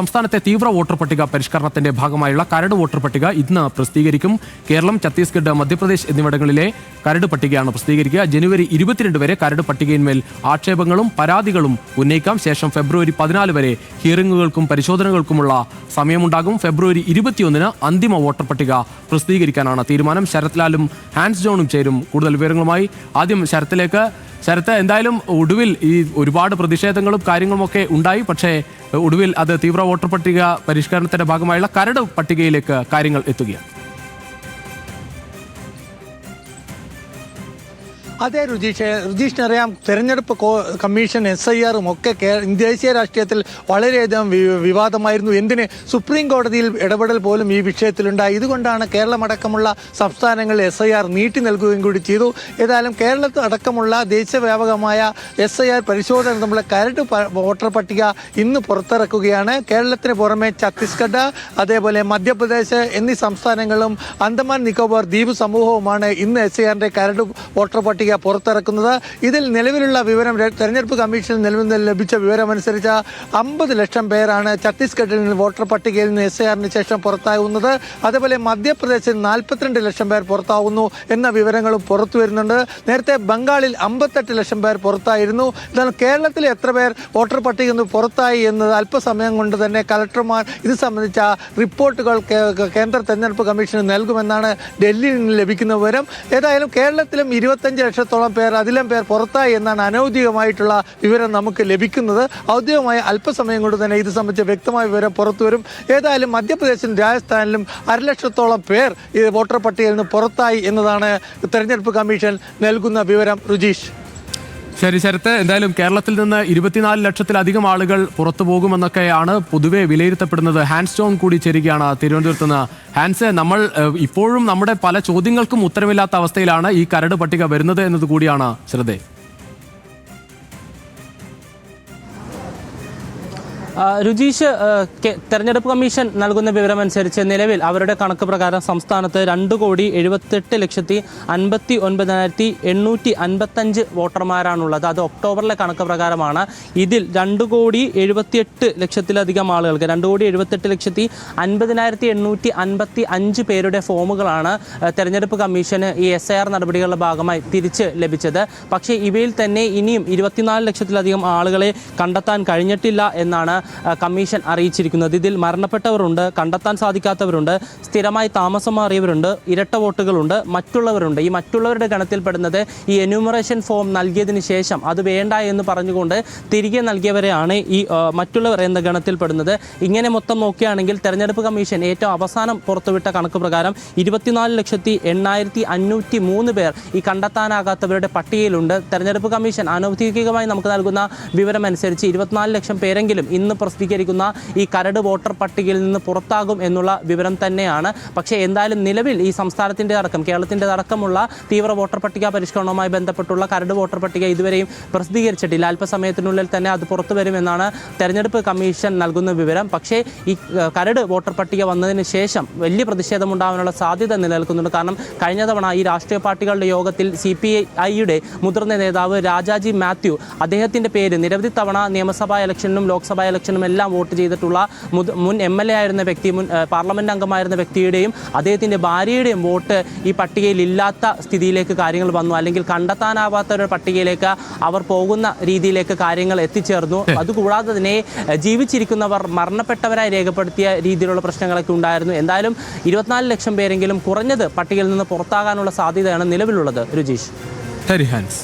സംസ്ഥാനത്തെ തീവ്ര വോട്ടർ പട്ടിക പരിഷ്കരണത്തിന്റെ ഭാഗമായുള്ള കരട് വോട്ടർ പട്ടിക ഇന്ന് പ്രസിദ്ധീകരിക്കും. കേരളം ഛത്തീസ്ഗഡ് മധ്യപ്രദേശ് എന്നിവിടങ്ങളിലെ കരട് പട്ടികയാണ് പ്രസിദ്ധീകരിക്കുക. ജനുവരി ഇരുപത്തിരണ്ട് വരെ കരട് പട്ടികയിന്മേൽ ആക്ഷേപങ്ങളും പരാതികളും ഉന്നയിക്കാം. ശേഷം ഫെബ്രുവരി പതിനാല് വരെ ഹിയറിംഗുകൾക്കും പരിശോധനകൾക്കുമുള്ള സമയമുണ്ടാകും. ഫെബ്രുവരി ഇരുപത്തിയൊന്നിന് അന്തിമ വോട്ടർ പട്ടിക പ്രസിദ്ധീകരിക്കാനാണ് തീരുമാനം. ശരത്ലാലും ഹാൻസ് ജോണും ചേരും. കൂടുതൽ വിവരങ്ങളുമായി ആദ്യം ശരത്തിലേക്ക് ശരത്ത് എന്തായാലും ഒടുവിൽ ഈ ഒരുപാട് പ്രതിഷേധങ്ങളും കാര്യങ്ങളും ഒക്കെ ഉണ്ടായി. പക്ഷേ ഒടുവിൽ അത് തീവ്ര വോട്ടർ പട്ടിക പരിഷ്കരണത്തിന്റെ ഭാഗമായുള്ള കരട് പട്ടികയിലേക്ക് കാര്യങ്ങൾ എത്തുകയാണ്. അതെ രുചീഷ്. രുചീഷിനറിയാം തെരഞ്ഞെടുപ്പ് കമ്മീഷൻ എസ് ഐ ആറും ഒക്കെ ദേശീയ രാഷ്ട്രീയത്തിൽ വളരെയധികം വിവാദമായിരുന്നു. എന്തിന്? സുപ്രീം കോടതിയിൽ ഇടപെടൽ പോലും ഈ വിഷയത്തിലുണ്ടായി. ഇതുകൊണ്ടാണ് കേരളമടക്കമുള്ള സംസ്ഥാനങ്ങളിൽ എസ് ഐ ആർ നീട്ടി നൽകുകയും കൂടി ചെയ്തു. ഏതായാലും കേരളത്തിൽ അടക്കമുള്ള എസ് ഐ ആർ പരിശോധന നമ്മുടെ കരട് വോട്ടർ പട്ടിക ഇന്ന് പുറത്തിറക്കുകയാണ്. കേരളത്തിന് പുറമെ ഛത്തീസ്ഗഡ് അതേപോലെ മധ്യപ്രദേശ് എന്നീ സംസ്ഥാനങ്ങളും അന്തമാൻ നിക്കോബാർ ദ്വീപ് സമൂഹവുമാണ് ഇന്ന് എസ് ഐ ആറിന്റെ കരട് വോട്ടർ പട്ടിക പുറത്തിറക്കുന്നത്. ഇതിൽ നിലവിലുള്ള വിവരം തെരഞ്ഞെടുപ്പ് കമ്മീഷനിൽ നിലവിൽ ലഭിച്ച വിവരമനുസരിച്ച് അമ്പത് ലക്ഷം പേരാണ് ഛത്തീസ്ഗഡിൽ നിന്ന് വോട്ടർ പട്ടികയിൽ നിന്ന് എസ് ആറിന് ശേഷം പുറത്താകുന്നത്. അതേപോലെ മധ്യപ്രദേശിൽ നാൽപ്പത്തിരണ്ട് ലക്ഷം പേർ പുറത്താകുന്നു എന്ന വിവരങ്ങളും പുറത്തു വരുന്നുണ്ട്. നേരത്തെ ബംഗാളിൽ അമ്പത്തെട്ട് ലക്ഷം പേർ പുറത്തായിരുന്നു. എന്നാൽ കേരളത്തിൽ എത്ര പേർ വോട്ടർ പട്ടികയിൽ നിന്ന് പുറത്തായി എന്നത് അല്പസമയം കൊണ്ട് തന്നെ കലക്ടർമാർ ഇത് സംബന്ധിച്ച റിപ്പോർട്ടുകൾ കേന്ദ്ര തെരഞ്ഞെടുപ്പ് കമ്മീഷന് നൽകുമെന്നാണ് ഡൽഹിയിൽ നിന്ന് ലഭിക്കുന്ന വിവരം. ഏതായാലും കേരളത്തിലും ഇരുപത്തഞ്ച് ലക്ഷത്തോളം പേർ അതിലും പേർ പുറത്തായി എന്നാണ് അനൗദ്യോഗികമായിട്ടുള്ള വിവരം നമുക്ക് ലഭിക്കുന്നത്. ഔദ്യോഗികമായ അല്പസമയം കൊണ്ട് തന്നെ ഇത് സംബന്ധിച്ച വ്യക്തമായ വിവരം പുറത്തു വരും. ഏതായാലും മധ്യപ്രദേശിലും രാജസ്ഥാനിലും അരലക്ഷത്തോളം പേർ ഈ വോട്ടർ പട്ടികയിൽ നിന്ന് പുറത്തായി എന്നതാണ് തെരഞ്ഞെടുപ്പ് കമ്മീഷൻ നൽകുന്ന വിവരം. രുജീഷ് ശരി ശരത്ത്. എന്തായാലും കേരളത്തിൽ നിന്ന് ഇരുപത്തിനാല് ലക്ഷത്തിലധികം ആളുകൾ പുറത്തു പോകുമെന്നൊക്കെയാണ് പൊതുവെ വിലയിരുത്തപ്പെടുന്നത്. ഹാൻഡ് സ്റ്റോൺ കൂടി ചേരുകയാണ് തിരുവനന്തപുരത്ത് നിന്ന്. ഹാൻസ് നമ്മൾ ഇപ്പോഴും നമ്മുടെ പല ചോദ്യങ്ങൾക്കും ഉത്തരവില്ലാത്ത അവസ്ഥയിലാണ് ഈ കരട് പട്ടിക വരുന്നത് എന്നത് കൂടിയാണ് ശ്രദ്ധ. ആ, രുചീഷ് തെരഞ്ഞെടുപ്പ് കമ്മീഷൻ നൽകുന്ന വിവരമനുസരിച്ച് നിലവിൽ അവരുടെ കണക്ക് പ്രകാരം സംസ്ഥാനത്ത് രണ്ട് കോടി എഴുപത്തെട്ട് ലക്ഷത്തി അൻപത്തി ഒൻപതിനായിരത്തി എണ്ണൂറ്റി അൻപത്തഞ്ച് വോട്ടർമാരാണുള്ളത്. അത് ഒക്ടോബറിലെ കണക്ക് പ്രകാരമാണ്. ഇതിൽ രണ്ട് കോടി എഴുപത്തിയെട്ട് ലക്ഷത്തിലധികം ആളുകൾക്ക് രണ്ട് കോടി എഴുപത്തെട്ട് ലക്ഷത്തി അൻപതിനായിരത്തി എണ്ണൂറ്റി അൻപത്തി അഞ്ച് പേരുടെ ഫോമുകളാണ് തെരഞ്ഞെടുപ്പ് കമ്മീഷന് ഈ എസ് ഐ ആർ നടപടികളുടെ ഭാഗമായി തിരിച്ച് ലഭിച്ചത്. പക്ഷേ ഇവയിൽ തന്നെ ഇനിയും ഇരുപത്തിനാല് ലക്ഷത്തിലധികം ആളുകളെ കണ്ടെത്താൻ കഴിഞ്ഞിട്ടില്ല എന്നാണ് കമ്മീഷൻ അറിയിച്ചിരിക്കുന്നത്. ഇതിൽ മരണപ്പെട്ടവരുണ്ട് കണ്ടെത്താൻ സാധിക്കാത്തവരുണ്ട് സ്ഥിരമായി താമസം മാറിയവരുണ്ട് ഇരട്ട വോട്ടുകളുണ്ട് മറ്റുള്ളവരുണ്ട്. ഈ മറ്റുള്ളവരുടെ ഗണത്തിൽപ്പെടുന്നത് ഈ എന്യൂമറേഷൻ ഫോം നൽകിയതിന് ശേഷം അത് വേണ്ട എന്ന് പറഞ്ഞുകൊണ്ട് തിരികെ നൽകിയവരെയാണ് ഈ മറ്റുള്ളവർ എന്ന ഗണത്തിൽപ്പെടുന്നത്. ഇങ്ങനെ മൊത്തം നോക്കുകയാണെങ്കിൽ തെരഞ്ഞെടുപ്പ് കമ്മീഷൻ ഏറ്റവും അവസാനം പുറത്തുവിട്ട കണക്ക് പ്രകാരം ഇരുപത്തിനാല് ലക്ഷത്തി എണ്ണായിരത്തി അഞ്ഞൂറ്റി മൂന്ന് പേർ ഈ കണ്ടെത്താനാകാത്തവരുടെ പട്ടികയിലുണ്ട്. തെരഞ്ഞെടുപ്പ് കമ്മീഷൻ അനൗദ്യോഗികമായി നമുക്ക് നൽകുന്ന വിവരമനുസരിച്ച് ഇരുപത്തിനാല് ലക്ഷം പേരെങ്കിലും ഇന്ന് പ്രസിദ്ധീകരിക്കുന്ന ഈ കരട് വോട്ടർ പട്ടികയിൽ നിന്ന് പുറത്താകും എന്നുള്ള വിവരം തന്നെയാണ്. പക്ഷേ എന്തായാലും നിലവിൽ ഈ സംസ്ഥാനത്തിന്റെ അടക്കം കേരളത്തിന്റെ അടക്കമുള്ള തീവ്ര വോട്ടർ പട്ടിക പരിഷ്കരണവുമായി ബന്ധപ്പെട്ടുള്ള കരട് വോട്ടർ പട്ടിക ഇതുവരെയും പ്രസിദ്ധീകരിച്ചിട്ടില്ല. അല്പസമയത്തിനുള്ളിൽ തന്നെ അത് പുറത്തു വരുമെന്നാണ് തെരഞ്ഞെടുപ്പ് കമ്മീഷൻ നൽകുന്ന വിവരം. പക്ഷേ ഈ കരട് വോട്ടർ പട്ടിക വന്നതിന് ശേഷം വലിയ പ്രതിഷേധമുണ്ടാകാനുള്ള സാധ്യത നിലനിൽക്കുന്നുണ്ട്. കാരണം കഴിഞ്ഞ തവണ ഈ രാഷ്ട്രീയ പാർട്ടികളുടെ യോഗത്തിൽ സി പി ഐയുടെ മുതിർന്ന നേതാവ് രാജാജി മാത്യു അദ്ദേഹത്തിന്റെ പേര് നിരവധി തവണ നിയമസഭാ ഇലക്ഷനിലും ലോക്സഭാ ഇലക്ഷനും എല്ലാം വോട്ട് ചെയ്തിട്ടുള്ള മുൻ എം എൽ എ ആയിരുന്ന വ്യക്തി മുൻ പാർലമെന്റ് പാർലമെന്റ് അംഗമായിരുന്ന വ്യക്തിയുടെയും അദ്ദേഹത്തിന്റെ ഭാര്യയുടെയും വോട്ട് ഈ പട്ടികയിൽ ഇല്ലാത്ത സ്ഥിതിയിലേക്ക് കാര്യങ്ങൾ വന്നു. അല്ലെങ്കിൽ കണ്ടെത്താനാവാത്ത ഒരു പട്ടികയിലേക്ക് അവർ പോകുന്ന രീതിയിലേക്ക് കാര്യങ്ങൾ എത്തിച്ചേർന്നു. അതുകൂടാതെ തന്നെ ജീവിച്ചിരിക്കുന്നവർ മരണപ്പെട്ടവരായി രേഖപ്പെടുത്തിയ രീതിയിലുള്ള പ്രശ്നങ്ങളൊക്കെ ഉണ്ടായിരുന്നു. എന്തായാലും ഇരുപത്തിനാല് ലക്ഷം പേരെങ്കിലും കുറഞ്ഞത് പട്ടികയിൽ നിന്ന് പുറത്താകാനുള്ള സാധ്യതയാണ് നിലവിലുള്ളത്. രുചീഷ് ശരി ഹാൻസ്.